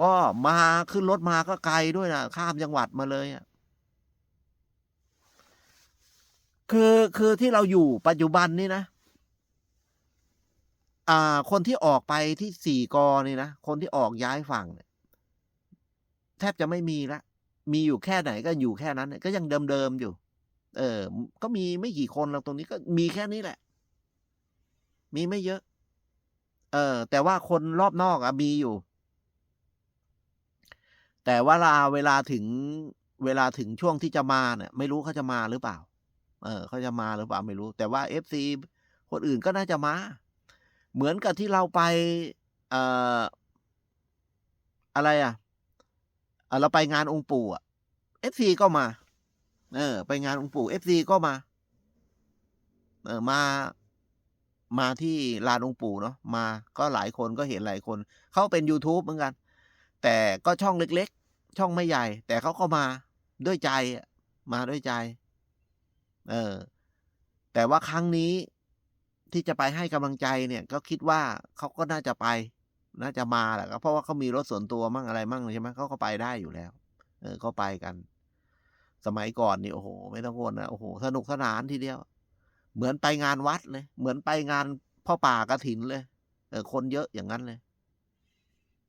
ก็มาขึ้นรถมาก็ไกลด้วยนะข้ามจังหวัดมาเลยอะคือคือที่เราอยู่ปัจจุบันนี่นะ อ่า คนที่ออกไปที่สี่กอนี่นะ คนที่ออกย้ายฝั่งเนี่ยแทบจะไม่มีละ มีอยู่แค่ไหนก็อยู่แค่นั้นก็ยังเดิมๆอยู่ เออ ก็มีไม่กี่คนแล้วตรงนี้ก็มีแค่นี้แหละ มีไม่เยอะ เออ แต่ว่าคนรอบนอกอะมีอยู่ แต่ว่าเวลาเวลาถึงเวลาถึงช่วงที่จะมาเนี่ย ไม่รู้เขาจะมาหรือเปล่า เออเขาจะมาหรือเปล่าไม่รู้ แต่ว่าเอฟซีคนอื่นก็น่าจะมา เหมือนกับที่เราไปเอ่ออะไรอะเอ่อเราไปงานองค์ปู่อะเอฟซีก็มา เออ ไปงานองค์ปู่เอฟซีก็มา เออมามาที่ลานองค์ปู่เนาะมาก็หลายคนก็เห็นหลายคน เขาเป็น YouTube เหมือนกัน แต่ก็ช่องเล็กๆ ช่องไม่ใหญ่ แต่เขาก็มาด้วยใจมาด้วยใจ เออ แต่ว่าครั้งนี้ที่จะไปให้กำลังใจเนี่ย ก็คิดว่าเขาก็น่าจะไป น่าจะมาแหละก็เพราะว่าเขามีรถส่วนตัวมั่งอะไรมั่งใช่ไหมเขาก็ไปได้อยู่แล้ว เออก็ไปกัน สมัยก่อนนี่โอ้โห ไม่ต้องวนนะโอ้โหสนุกสนานทีเดียว เหมือนไปงานวัดเลย เหมือนไปงานพ่อป่ากระถินเลย เออ คนเยอะอย่างนั้นเลย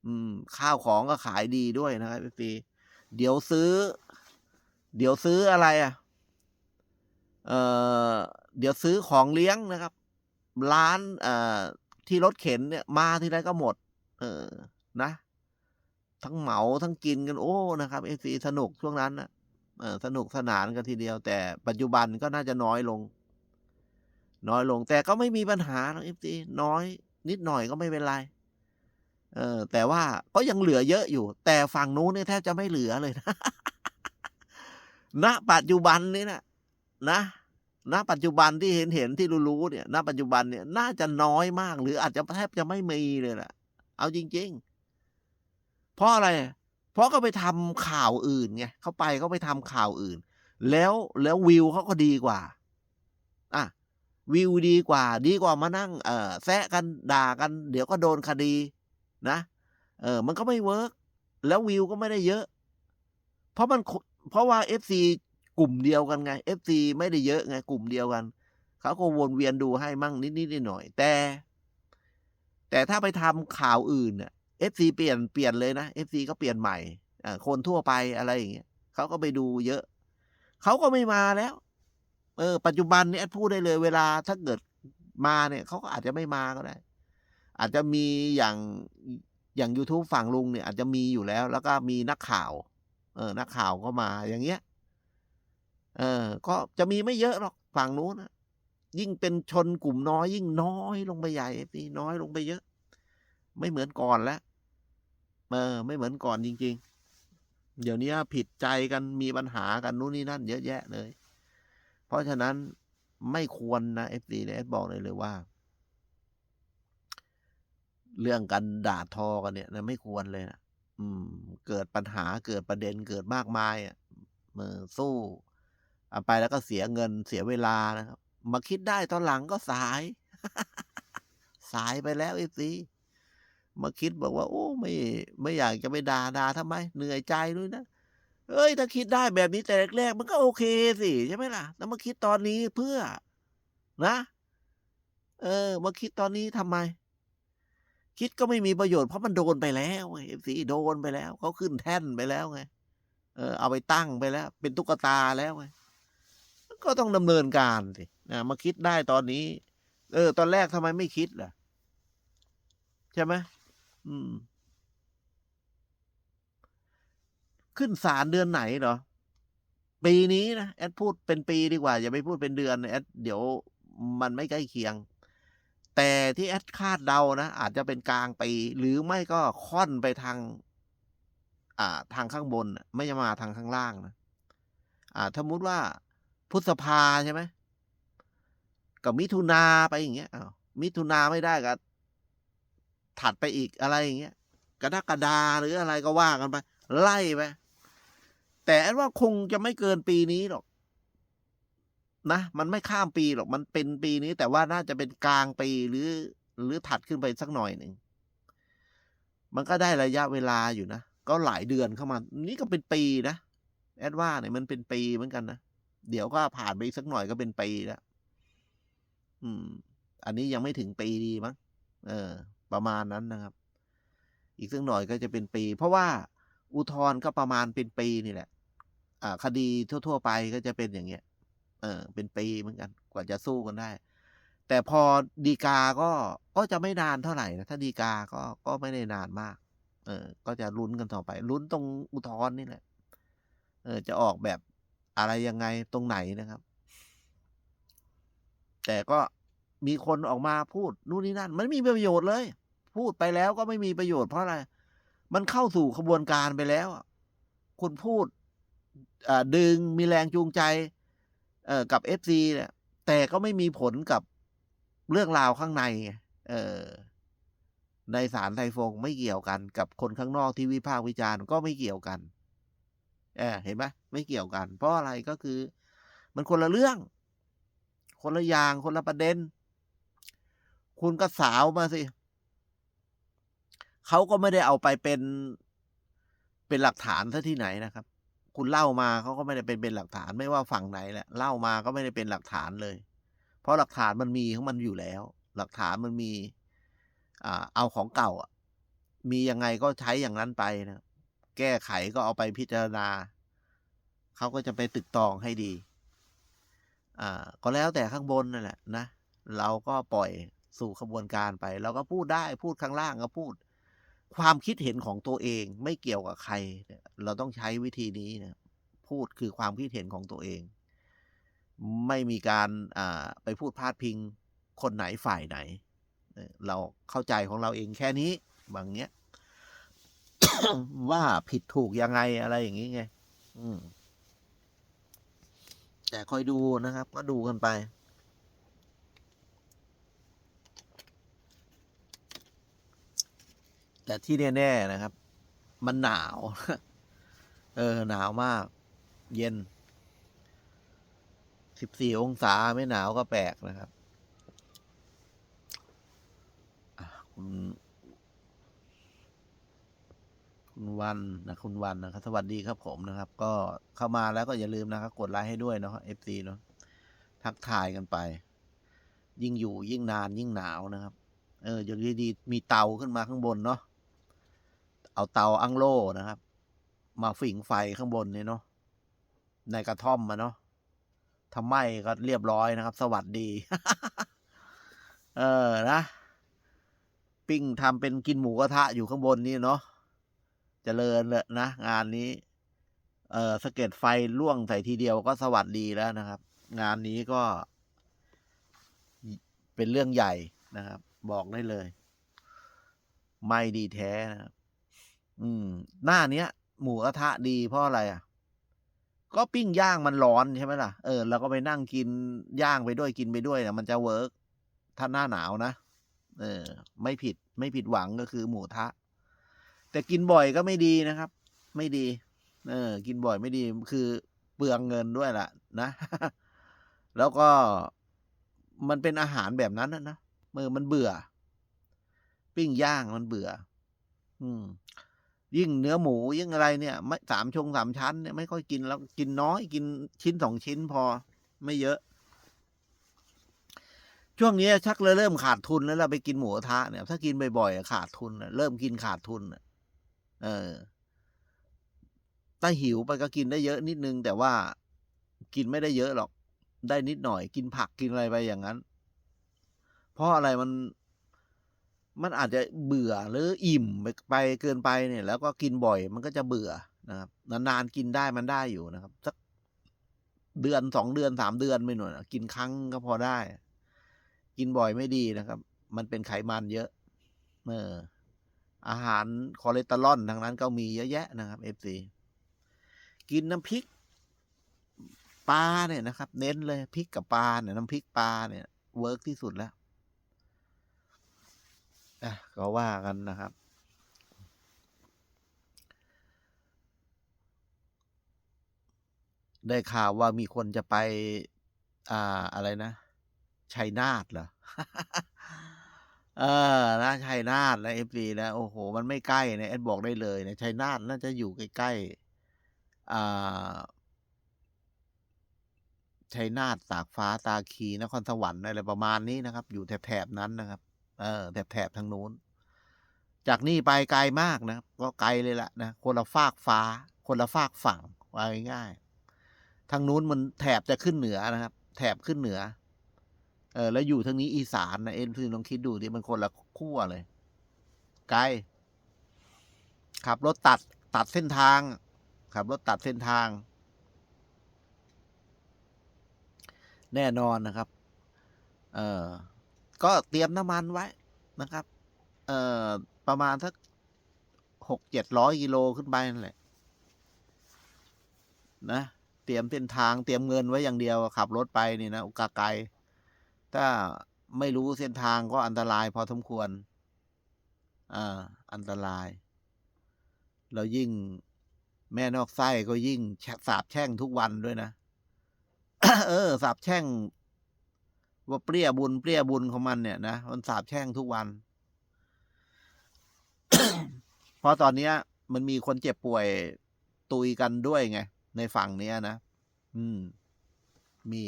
อืม ข้าวของก็ขายดีด้วยนะครับพี่ปีเดี๋ยวซื้อ เดี๋ยวซื้ออะไรอะ เอ่อ เดี๋ยวซื้อของเลี้ยงนะครับ ร้าน เอ่อ ที่รถเข็นเนี่ย มาที่ไรก็หมด เออ นะ ทั้งเหมาทั้งกินกันโอ้นะครับเอซีสนุกช่วงนั้นนะเออสนุกสนานกันทีเดียว แต่ปัจจุบันก็น่าจะน้อยลง น้อยลง แต่ก็ไม่มีปัญหาหรอกเอฟซีน้อย นิดหน่อยก็ไม่เป็นไร เออแต่ว่าก็ยังเหลือเยอะอยู่ แต่ฝั่งนู้นเนี่ยแทบจะไม่เหลือเลยนะณปัจจุบันนี้นะนะณปัจจุบันที่เห็นเห็นที่รู้ๆเนี่ยณปัจจุบันเนี่ยน่าจะน้อยมาก หรืออาจจะแทบจะไม่มีเลยแหละเอาจริง ๆ เพราะอะไร เพราะก็ไปทำข่าวอื่นไงเขาไปเขาไปทำข่าวอื่น แล้วแล้ววิวเขาก็ดีกว่าอะวิวดีกว่า ดีกว่ามานั่ง เออแซะกันด่ากัน เดี๋ยวก็โดนคดี นะเออมันก็ไม่เวิร์กแล้ววิวก็ไม่ได้เยอะ เพราะมันเพราะว่า FC กลุ่มเดียวกันไง FC ไม่ได้เยอะไงกลุ่มเดียวกัน เขาก็วนเวียนดูให้มั่งนิดๆหน่อยๆแต่ แต่ถ้าไปทำข่าวอื่นน่ะ FC เปลี่ยนเปลี่ยนเลยนะ FC ก็เปลี่ยนใหม่อคนทั่วไปอะไรอย่างเงี้ยเขาก็ไปดูเยอะ เขาก็ไม่มาแล้ว เออ ปัจจุบันนี้พูดได้เลยเวลาถ้าเกิดมาเนี่ยเขาก็อาจจะไม่มาก็ได้ อาจจะมีอย่างอย่างยูทูบฝั่งลุงเนี่ยอาจจะมีอยู่แล้ว แล้วก็มีนักข่าว เออนักข่าวก็มาอย่างเงี้ยเออก็จะมีไม่เยอะหรอกฝั่งนู้นนะยิ่งเป็นชนกลุ่มน้อย ยิ่งน้อยลงไปใหญ่ FC น้อยลงไปเยอะ ไม่เหมือนก่อนแล้วเออ ไม่เหมือนก่อนจริง ๆ เดี๋ยวนี้ผิดใจกันมีปัญหากันนู่นนี่นั่น เยอะแยะเลย เพราะฉะนั้นไม่ควรนะ FC เนี่ยแอดบอกเลยเลยว่า เรื่องการด่าทอกันเนี่ยนะไม่ควรเลยนะอืม เกิดปัญหาเกิดประเด็นเกิดมากมายอะเออสู้เอาไปแล้วก็เสียเงินเสียเวลานะครับ มาคิดได้ตอนหลังก็สาย สายไปแล้ว FC มาคิดบอกว่า โอ้ไม่ ไม่อยากจะไปด่าด่าทำไม เหนื่อยใจด้วยนะเฮ้ย ถ้าคิดได้แบบนี้แต่แรกๆมันก็โอเคสิใช่ไหมล่ะแล้วมาคิดตอนนี้เพื่อ นะ เออ มาคิดตอนนี้ทำไม คิดก็ไม่มีประโยชน์เพราะมันโดนไปแล้วไง FC โดนไปแล้วเขาขึ้นแท่นไปแล้วไงเออเอาไปตั้งไปแล้ว เป็นตุ๊กตาแล้วไงก็ต้องดำเนินการสินะมาคิดได้ตอนนี้ เออ ตอนแรกทำไมไม่คิดล่ะ ใช่ไหมอืม ขึ้นศาลเดือนไหนเหรอ?ปีนี้นะแอดพูดเป็นปีดีกว่า อย่าไปพูดเป็นเดือนแอดเดี๋ยวมันไม่ใกล้เคียง แต่ที่แอดคาดเดานะ อาจจะเป็นกลางปีหรือไม่ก็ค่อนไปทาง อ่า ทางข้างบน ไม่ได้มาทางข้างล่างนะ อ่าสมมุติว่าพฤษภาใช่ไหมก็มิถุนาไปอย่างเงี้ยอ้าวมิถุนาไม่ได้ก็ถัดไปอีกอะไรอย่างเงี้ยกระดากฎาหรืออะไรก็ว่ากันไป ไล่ไปแต่แอดว่าคงจะไม่เกินปีนี้หรอก นะมันไม่ข้ามปีหรอกมันเป็นปีนี้ แต่ว่าน่าจะเป็นกลางปีหรือ หรือถัดขึ้นไปสักหน่อยหนึ่งมันก็ได้ระยะเวลาอยู่นะ ก็หลายเดือนเข้ามา นี่ก็เป็นปีนะแอดว่าเนี่ยมันเป็นปีเหมือนกันนะเดี๋ยวก็ผ่านไปสักหน่อยก็เป็นปีแล้วอืม อันนี้ยังไม่ถึงปีดีมั้งเออ ประมาณนั้นนะครับ อีกสักหน่อยก็จะเป็นปี เพราะว่าอุทธรณ์ก็ประมาณเป็นปีนี่แหละ อ่า คดีทั่ว ๆ ไปก็จะเป็นอย่างเงี้ย เออ เป็นปีเหมือนกัน กว่าจะสู้กันได้ แต่พอดีกาก็ก็จะไม่นานเท่าไหร่นะถ้าดีกาก็ก็ไม่ได้นานมาก เออ ก็จะลุ้นกันต่อไปลุ้นตรงอุทธรณ์นี่แหละ เออ จะออกแบบอะไรยังไงตรงไหนนะครับ แต่ก็มีคนออกมาพูดนู่นนี่นั่น มันไม่มีประโยชน์เลย พูดไปแล้วก็ไม่มีประโยชน์เพราะอะไร มันเข้าสู่ขบวนการไปแล้วคุณพูดดึงมีแรงจูงใจ เอ่อกับ FC เนี่ยแต่ก็ไม่มีผลกับเรื่องราวข้างใน เออในศาลไทฟงไม่เกี่ยวกันกับคนข้างนอกที่วิพากษ์วิจารณ์ก็ไม่เกี่ยวกันเออเห็นไหมไม่เกี่ยวกัน เพราะอะไรก็คือ มันคนละเรื่อง คนละอย่างคนละประเด็น คุณก็สาวมาสิเขาก็ไม่ได้เอาไปเป็นเป็นหลักฐานเสียที่ไหนนะครับ คุณเล่ามาเขาก็ไม่ได้เป็นเป็นหลักฐานไม่ว่าฝั่งไหนแหละเล่ามาก็ไม่ได้เป็นหลักฐานเลย เพราะหลักฐานมันมีของมันอยู่แล้ว หลักฐานมันมีอ่าเอาของเก่าอะมียังไงก็ใช้อย่างนั้นไปนะแก้ไขก็เอาไปพิจารณาเขาก็จะไปตึกตองให้ดีอ่าก็แล้วแต่ข้างบนนั่นแหละนะเราก็ปล่อยสู่ขบวนการไป เราก็พูดได้พูดข้างล่างก็พูด ความคิดเห็นของตัวเองไม่เกี่ยวกับใครเนี่ยเราต้องใช้วิธีนี้นะพูดคือความคิดเห็นของตัวเอง ไม่มีการไปพูดพาดพิงคนไหนฝ่ายไหน เราเข้าใจของเราเองแค่นี้บางเงี้ยว่าผิดถูกยังไงอะไรอย่างงี้ไงแต่คอยดูนะครับ ก็ดูกันไป แต่ที่แน่ๆนะครับ มันหนาว เออ หนาวมาก เย็น14องศาไม่หนาวก็แปลกนะครับคุณ คุณวันนะคุณวันนะครับ สวัสดีครับผมนะครับ ก็เข้ามาแล้วก็อย่าลืมนะครับ กดไลค์ให้ด้วยเนาะ FC เนาะทักทายกันไป ยิ่งอยู่ยิ่งนานยิ่งหนาวนะครับ เอออยู่ดีๆมีเตาขึ้นมาข้างบนเนาะ เอาเตาอั้งโล่นะครับ มาฝิงไฟข้างบนนี่เนาะในกระท่อมอะเนาะถ้าไหมก็เรียบร้อยนะครับ สวัสดี เออนะปิ้งทำเป็นกินหมูกระทะอยู่ข้างบนนี่เนาะเจริญเลยนะ งานนี้ เออสะเก็ดไฟล่วงใส่ทีเดียวก็สวัสดีแล้วนะครับ งานนี้ก็ เป็นเรื่องใหญ่นะครับ บอกได้เลย ไม่ดีแท้นะครับ อืม หน้าเนี้ย หมูกระทะดีเพราะอะไรอะ ก็ปิ้งย่างมันร้อนใช่ไหมล่ะ เออเราก็ไปนั่งกินย่างไปด้วยกินไปด้วยเนี่ยมันจะเวิร์กถ้าหน้าหนาวนะเออ ไม่ผิดไม่ผิดหวังก็คือหมูกระทะ แต่กินบ่อยก็ไม่ดีนะครับ ไม่ดี เออ กินบ่อยไม่ดีคือเปลืองเงินด้วยล่ะ นะ แล้วก็มันเป็นอาหารแบบนั้นนะนะเออมันเบื่อ ปิ้งย่างมันเบื่อ อืม ยิ่งเนื้อหมูยิ่งอะไรเนี่ยไม่3ชง3ชั้นเนี่ยไม่ค่อยกินแล้วกินน้อยกินชิ้น2ชิ้นพอไม่เยอะ ช่วงนี้ชักเลยเริ่มขาดทุนแล้วล่ะไปกินหมูกระทะเนี่ยถ้ากินบ่อยๆขาดทุนเริ่มกินขาดทุนอะเออถ้าหิวไปก็กินได้เยอะนิดนึง แต่ว่ากินไม่ได้เยอะหรอก ได้นิดหน่อย กินผักกินอะไรไปอย่างงั้น เพราะอะไรมัน มันอาจจะเบื่อหรืออิ่มไปไปเกินไปเนี่ย แล้วก็กินบ่อยมันก็จะเบื่อนะครับนานๆกินได้มันได้อยู่นะครับ สักเดือน2เดือน3เดือนไปหน่อยกินครั้งก็พอได้ กินบ่อยไม่ดีนะครับ มันเป็นไขมันเยอะเอออาหารคอเลสเตอรอลทางนั้นก็มีเยอะแยะนะครับ FC กินน้ำพริกปลาเนี่ยนะครับ เน้นเลยพริกกับปลาเนี่ยน้ำพริกปลาเนี่ยเวิร์กที่สุดแล้ว อะก็ว่ากันนะครับ ได้ข่าวว่ามีคนจะไป อ่าอะไรนะชัยนาทเหรอ?เออนะชัยนาทนะ FC นะโอ้โฮมันไม่ใกล้นะแอดบอกได้เลยนะชัยนาทน่าจะอยู่ใกล้ๆอ่าชัยนาทตากฟ้าตาคีนครสวรรค์อะไรประมาณนี้นะครับ อยู่แถบๆนั้นนะครับ เออแถบๆทางนู้น จากนี่ไปไกลมากนะก็ไกลเลยแหละนะคนละฟากฟ้า คนละฟากฝั่งว่าง่ายๆทางนู้นมันแถบจะขึ้นเหนือนะครับ แถบขึ้นเหนือ เออแล้วอยู่ทางนี้อีสานนะ FC ลองคิดดูสิมันคนละขั้วเลย ไกลขับรถตัดตัดเส้นทางขับรถตัดเส้นทาง แน่นอนนะครับ เออ ก็เตรียมน้ำมันไว้นะครับ เอ่อ ประมาณสัก600-700กิโลขึ้นไปนั่นแหละ นะ เตรียมเส้นทางเตรียมเงินไว้อย่างเดียวขับรถไปนี่นะกะไกลถ้าไม่รู้เส้นทางก็อันตรายพอสมควร อ่า อันตรายแล้วยิ่งแม่นอกไส้ก็ยิ่งสาปแช่งทุกวันด้วยนะ เออ สาปแช่ง ว่าเปรี้ยบุญเปรี้ยบุญของมันเนี่ยนะมันสาปแช่งทุกวัน เพราะตอนเนี้ย มันมีคนเจ็บป่วยตุยกันด้วยไง ในฝั่งเนี้ยนะอืม มี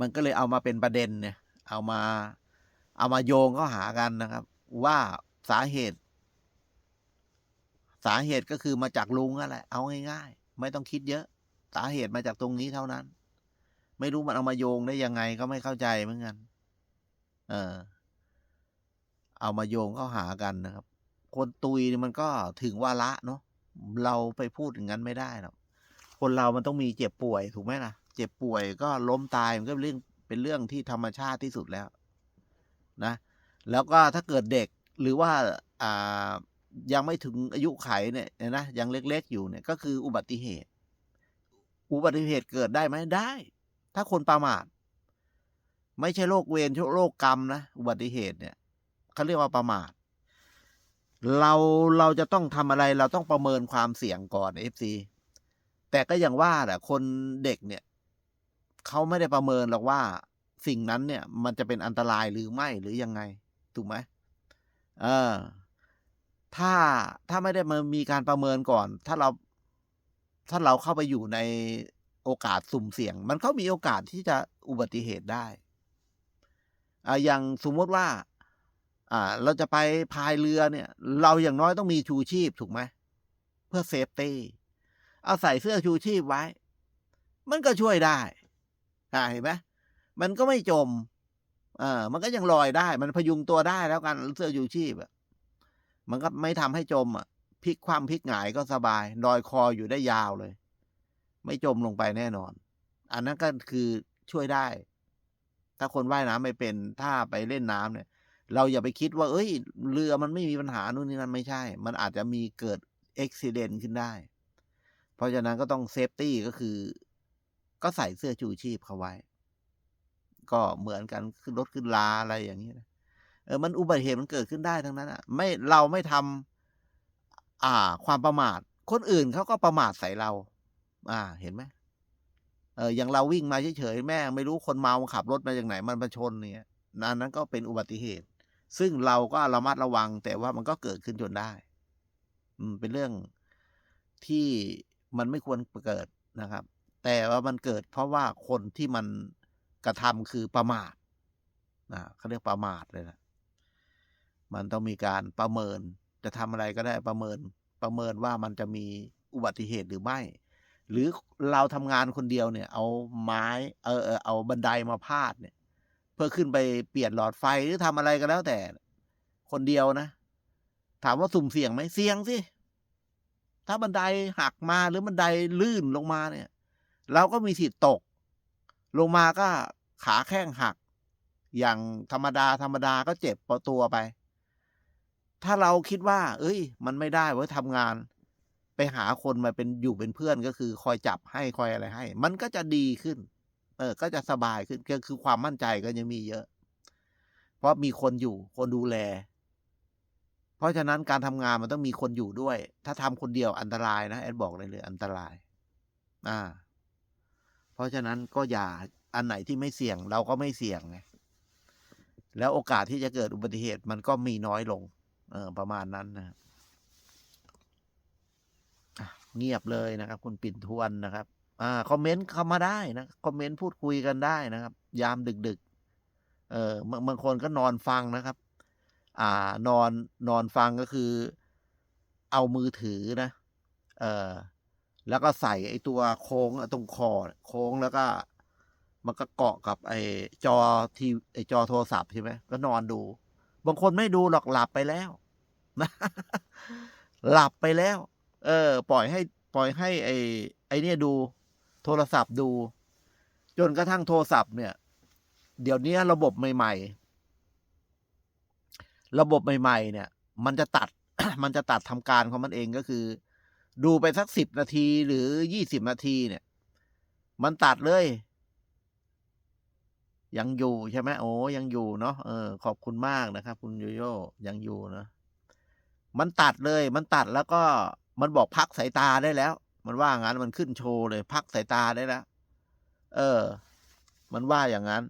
มันก็เลยเอามาเป็นประเด็นเนี่ย เอามา เอามาโยงเข้าหากันนะครับ ว่าสาเหตุ สาเหตุก็คือมาจากลุงนั่นแหละ เอาง่ายๆ ไม่ต้องคิดเยอะ สาเหตุมาจากตรงนี้เท่านั้น ไม่รู้มันเอามาโยงได้ยังไงก็ไม่เข้าใจเหมือนกัน เออ เอามาโยงเข้าหากันนะครับ คนตุยมันก็ถึงวาระเนาะ เราไปพูดอย่างงั้นไม่ได้หรอก คนเรามันต้องมีเจ็บป่วยถูกไหมล่ะ เจ็บป่วยก็ล้มตายมันก็เป็นเรื่องเป็นเรื่องที่ธรรมชาติที่สุดแล้ว นะ แล้วก็ถ้าเกิดเด็กหรือว่า อ่า ยังไม่ถึงอายุไขเนี่ยนะ ยังเล็กๆอยู่เนี่ย ก็คืออุบัติเหตุ อุบัติเหตุเกิดได้ไหมได้ ถ้าคนประมาท ไม่ใช่โรคเวรชโรคกรรมนะ อุบัติเหตุเนี่ยเขาเรียกว่าประมาท เราเราจะต้องทำอะไร เราต้องประเมินความเสี่ยงก่อน FC แต่ก็อย่างว่าแหละคนเด็กเนี่ยเขาไม่ได้ประเมินหรอกว่าสิ่งนั้นเนี่ย มันจะเป็นอันตรายหรือไม่หรือยังไง ถูกไหมเออ ถ้าถ้าไม่ได้มามีการประเมินก่อน ถ้าเรา ถ้าเราเข้าไปอยู่ใน โอกาสสุ่มเสี่ยง มันก็มีโอกาสที่จะอุบัติเหตุได้อ่าอย่างสมมติว่า อ่า เราจะไปพายเรือเนี่ย เราอย่างน้อยต้องมีชูชีพถูกไหมเพื่อเซฟตีเอาใส่เสื้อชูชีพไว้ มันก็ช่วยได้อาเห็นไหมมันก็ไม่จม เออมันก็ยังลอยได้ มันพยุงตัวได้แล้วกันเสื้อชูชีพอะมันก็ไม่ทำให้จมอะพลิกคว่ำพลิกหงายก็สบายลอยคออยู่ได้ยาวเลย ไม่จมลงไปแน่นอน อันนั้นก็คือช่วยได้ ถ้าคนว่ายน้ำไม่เป็นถ้าไปเล่นน้ำเนี่ย เราอย่าไปคิดว่าเฮ้ย เรือมันไม่มีปัญหานู่นนี่นั่นไม่ใช่ มันอาจจะมีเกิด Accident ขึ้นได้ เพราะฉะนั้นก็ต้องเซฟตี้ก็คือ ก็ใส่เสื้อชูชีพเข้าไว้ ก็เหมือนกันขึ้นรถขึ้นราอะไรอย่างงี้นะเออมันอุบัติเหตุมันเกิดขึ้นได้ทั้งนั้นอะ ไม่เราไม่ทำอ่า ความประมาท คนอื่นเขาก็ประมาทใส่เรา อ่า เห็นไหมเอออย่างเราวิ่งมาเฉยๆแม่ไม่รู้คนเมาขับรถมาจากไหนมันมาชนเงี้ยอันนั้นก็เป็นอุบัติเหตุ ซึ่งเราก็ระมัดระวัง แต่ว่ามันก็เกิดขึ้นจนได้ อืม เป็นเรื่องที่มันไม่ควรเกิดนะครับ แต่ว่ามันเกิดเพราะว่าคนที่มันกระทำคือประมาทอาเขาเรียกประมาทเลยแหละมันต้องมีการประเมิน จะทำอะไรก็ได้ประเมิน ประเมินว่ามันจะมีอุบัติเหตุหรือไม่ หรือเราทำงานคนเดียวเนี่ย เอาไม้เออๆเอาบันไดมาพาดเนี่ย เพื่อขึ้นไปเปลี่ยนหลอดไฟหรือทำอะไรก็แล้วแต่ คนเดียวนะ ถามว่าสุ่มเสี่ยงไหมเสี่ยงสิถ้าบันไดหักมาหรือบันไดลื่นลงมาเนี่ย เราก็มีสิทธิ์ตก ลงมาก็ขาแข้งหัก อย่างธรรมดาๆก็เจ็บปตัวไป ถ้าเราคิดว่าเฮ้ย มันไม่ได้เว้ทำงาน ไปหาคนมาเป็นอยู่เป็นเพื่อนก็คือคอยจับให้คอยอะไรให้ มันก็จะดีขึ้น เออ ก็จะสบายขึ้นก็คือความมั่นใจก็ยังมีเยอะ เพราะมีคนอยู่คนดูแล เพราะฉะนั้นการทำงานมันต้องมีคนอยู่ด้วย ถ้าทำคนเดียวอันตรายนะแอดบอกได้เลยอันตราย อ่า เพราะฉะนั้นก็อย่าอันไหนที่ไม่เสี่ยงเราก็ไม่เสี่ยงไงแล้วโอกาสที่จะเกิดอุบัติเหตุมันก็มีน้อยลง เออประมาณนั้นนะครับ เงียบเลยนะครับ คุณปิ่นทวนนะครับอ่าคอมเมนต์เข้ามาได้นะคอมเมนต์พูดคุยกันได้นะครับ ยามดึกๆเออบางบางคนก็นอนฟังนะครับ อ่านอนนอนฟังก็คือ เอามือถือนะเออแล้วก็ใส่ไอ้ตัวโค้งตรงคอโค้งแล้วก็ มันก็เกาะกับไอ้จอทีไอ้จอโทรศัพท์ใช่ไหมก็นอนดู บางคนไม่ดูหรอกหลับไปแล้วนะหลับไปแล้ว เออ ปล่อยให้ปล่อยให้ไอ้ไอ้เนี่ยดู โทรศัพท์ดู จนกระทั่งโทรศัพท์เนี่ย เดี๋ยวนี้ระบบใหม่ ๆ ระบบใหม่ ๆ เนี่ย มันจะตัดมันจะตัดทำการของมันเองก็คือ ดูไปสักสิบนาทีหรือยี่สิบนาทีเนี่ย มันตัดเลย ยังอยู่ใช่ไหมโอ้ยังอยู่เนาะเออขอบคุณมากนะครับ คุณโยโย่ยังอยู่นะมันตัดเลย มันตัดแล้วก็ มันบอกพักสายตาได้แล้ว มันว่างั้นมันขึ้นโชว์เลย พักสายตาได้แล้ว เออ มันว่าอย่างนั้น